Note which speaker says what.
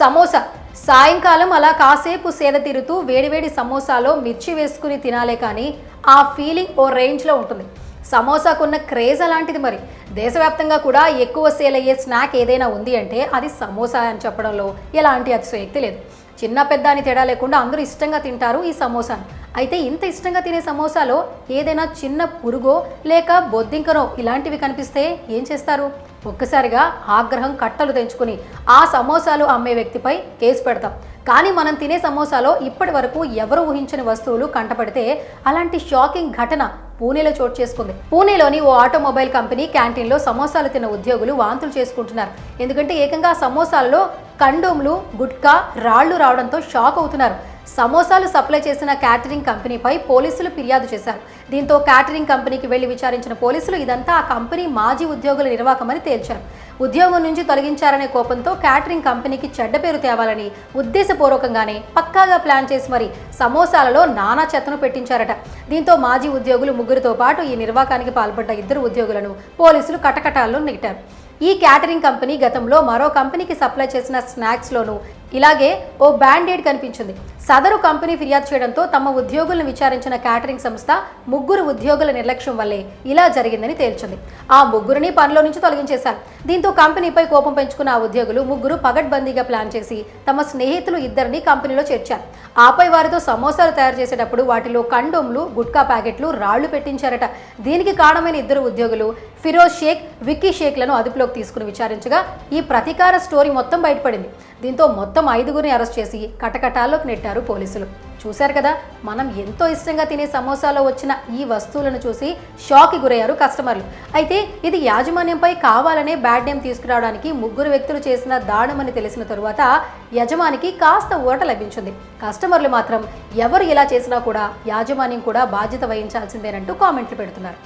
Speaker 1: సమోసా. సాయంకాలం అలా కాసేపు సేద తీరుతూ వేడివేడి సమోసాలో మిర్చి వేసుకుని తినాలే కానీ ఆ ఫీలింగ్ ఓ రేంజ్లో ఉంటుంది. సమోసాకున్న క్రేజ్ అలాంటిది మరి. దేశవ్యాప్తంగా కూడా ఎక్కువ సేల్ అయ్యే స్నాక్ ఏదైనా ఉంది అంటే అది సమోసా అని చెప్పడంలో ఎలాంటి అతిశయోక్తి లేదు. చిన్న పెద్ద అని తేడా లేకుండా అందరూ ఇష్టంగా తింటారు ఈ సమోసాను. అయితే ఇంత ఇష్టంగా తినే సమోసాలో ఏదైనా చిన్న పురుగో లేక బొద్దింకనో ఇలాంటివి కనిపిస్తే ఏం చేస్తారు? ఒక్కసారిగా ఆగ్రహం కట్టలు తెంచుకుని ఆ సమోసాలు అమ్మే వ్యక్తిపై కేసు పెడతాం. కానీ మనం తినే సమోసాలో ఇప్పటి వరకు ఎవరు ఊహించని వస్తువులు కంటపడితే అలాంటి షాకింగ్ ఘటన పూణేలో చోటు చేసుకుంది. పూణేలోని ఓ ఆటోమొబైల్ కంపెనీ క్యాంటీన్లో సమోసాలు తిన్న ఉద్యోగులు వాంతులు చేసుకుంటున్నారు. ఎందుకంటే ఏకంగా సమోసాలలో కండోమ్లు గుట్కా రాళ్ళు రావడంతో షాక్ అవుతున్నారు. సమోసాలు సప్లై చేసిన క్యాటరింగ్ కంపెనీపై పోలీసులు ఫిర్యాదు చేశారు. దీంతో క్యాటరింగ్ కంపెనీకి వెళ్ళి విచారించిన పోలీసులు ఇదంతా ఆ కంపెనీ మాజీ ఉద్యోగుల నిర్వాకమని తేల్చారు. ఉద్యోగం నుంచి తొలగించారనే కోపంతో క్యాటరింగ్ కంపెనీకి చెడ్డ పేరు తేవాలని ఉద్దేశపూర్వకంగానే పక్కాగా ప్లాన్ చేసి మరి సమోసాలలో నానా చెత్తను పెట్టించారట. దీంతో మాజీ ఉద్యోగులు ముగ్గురితో పాటు ఈ నిర్వాకానికి పాల్పడ్డ ఇద్దరు ఉద్యోగులను పోలీసులు కటకటాల్లో నెట్టారు. ఈ క్యాటరింగ్ కంపెనీ గతంలో మరో కంపెనీకి సప్లై చేసిన స్నాక్స్లోనూ ఇలాగే ఓ బ్యాండేడ్ కనిపించింది. సదరు కంపెనీ ఫిర్యాదు చేయడంతో తమ ఉద్యోగులను విచారించిన క్యాటరింగ్ సంస్థ ముగ్గురు ఉద్యోగుల నిర్లక్ష్యం వల్లే ఇలా జరిగిందని తేల్చింది. ఆ ముగ్గురిని పనిలో నుంచి తొలగించేశారు. దీంతో కంపెనీపై కోపం పెంచుకున్న ఆ ఉద్యోగులు ముగ్గురు పగడ్బందీగా ప్లాన్ చేసి తమ స్నేహితులు ఇద్దరిని కంపెనీలో చేర్చారు. ఆపై వారితో సమోసాలు తయారు చేసేటప్పుడు వాటిలో కండోమ్లు గుట్కా ప్యాకెట్లు రాళ్ళు పెట్టించారట. దీనికి కారణమైన ఇద్దరు ఉద్యోగులు ఫిరోజ్ షేక్ విక్కీ షేక్లను అదుపులోకి తీసుకుని విచారించగా ఈ ప్రతీకార స్టోరీ మొత్తం బయటపడింది. దీంతో మొత్తం మొత్తం ఐదుగురిని అరెస్ట్ చేసి కటకటాల్లోకి నెట్టారు పోలీసులు. చూశారు కదా మనం ఎంతో ఇష్టంగా తినే సమోసాలో వచ్చిన ఈ వస్తువులను చూసి షాక్కి గురయ్యారు కస్టమర్లు. అయితే ఇది యాజమాన్యంపై కావాలనే బ్యాడ్ నేమ్ తీసుకురావడానికి ముగ్గురు వ్యక్తులు చేసిన దారుణమని తెలిసిన తరువాత యజమానికి కాస్త ఊరట లభించింది. కస్టమర్లు మాత్రం ఎవరు ఇలా చేసినా కూడా యాజమాన్యం కూడా బాధ్యత వహించాల్సిందేనంటూ కామెంట్లు పెడుతున్నారు.